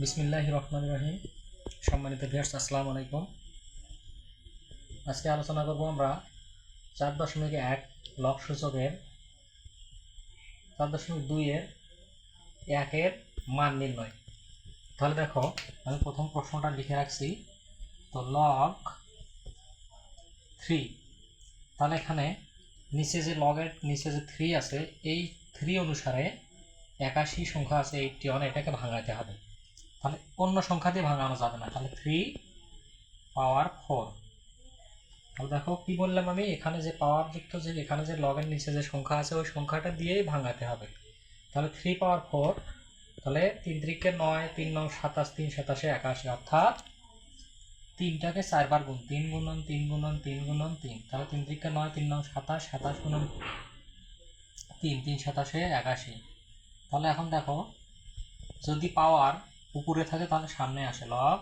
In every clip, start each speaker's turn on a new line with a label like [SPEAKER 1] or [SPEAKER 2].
[SPEAKER 1] বিসমিল্লাহ রহমান রহিম। সম্মানিত ভিয়ার্স আসসালামু আলাইকুম। আজকে আলোচনা করব আমরা চার দশমিক এক লক সূচকের, চার দশমিক দুইয়ের একের মান নির্ণয়। তাহলে দেখো, আমি প্রথম প্রশ্নটা লিখে রাখছি, তো লক থ্রি তাহলে এখানে নিচে যে লগের নিচে যে থ্রি আছে, এই থ্রি অনুসারে একাশি সংখ্যা আছে এইটটি ওয়ান এটাকে ভাঙাতে হবে। তাহলে অন্য সংখ্যা দিয়ে ভাঙানো যাবে না। তাহলে থ্রি পাওয়ার ফোর তাহলে দেখো কি বললাম আমি? এখানে যে পাওয়ার যুক্ত যে, এখানে যে লগের নিচে যে সংখ্যা আছে, ওই সংখ্যাটা দিয়েই ভাঙাতে হবে। তাহলে থ্রি পাওয়ার ফোর তাহলে তিন ত্রিকে নয়, তিন নং সাতাশ, তিন সাতাশে একাশি, অর্থাৎ তিনটাকে চারবার গুণ, তিন গুণন তিন গুণন তিন গুণন, তিন। তাহলে তিন ত্রিকে নয়, তিন নং সাতাশ সাতাশ গুণন তিন তিন সাতাশে একাশি। তাহলে এখন দেখো, যদি পাওয়ার উপরে থাকে, তাহলে সামনে আসে লগ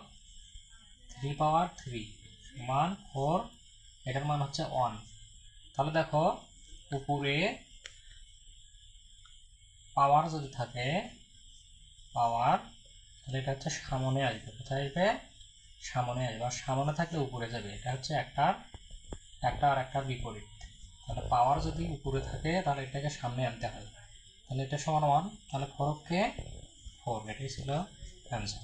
[SPEAKER 1] থ্রি পাওয়ার থ্রি সমান ফোর এটার মান হচ্ছে ওয়ান তাহলে দেখো উপরে পাওয়ার যদি থাকে পাওয়ার তাহলে এটা হচ্ছে সামনে আসবে। কোথায় আসবে? সামনে আসবে। আর সামনে থাকলে উপরে যাবে। এটা হচ্ছে একটা একটা আর একটা বিপরীত। তাহলে পাওয়ার যদি উপরে থাকে, তাহলে এটাকে সামনে আনতে হয়। তাহলে এটা সমান ওয়ান তাহলে ফোরকে ফোর এটাই ছিল Amazon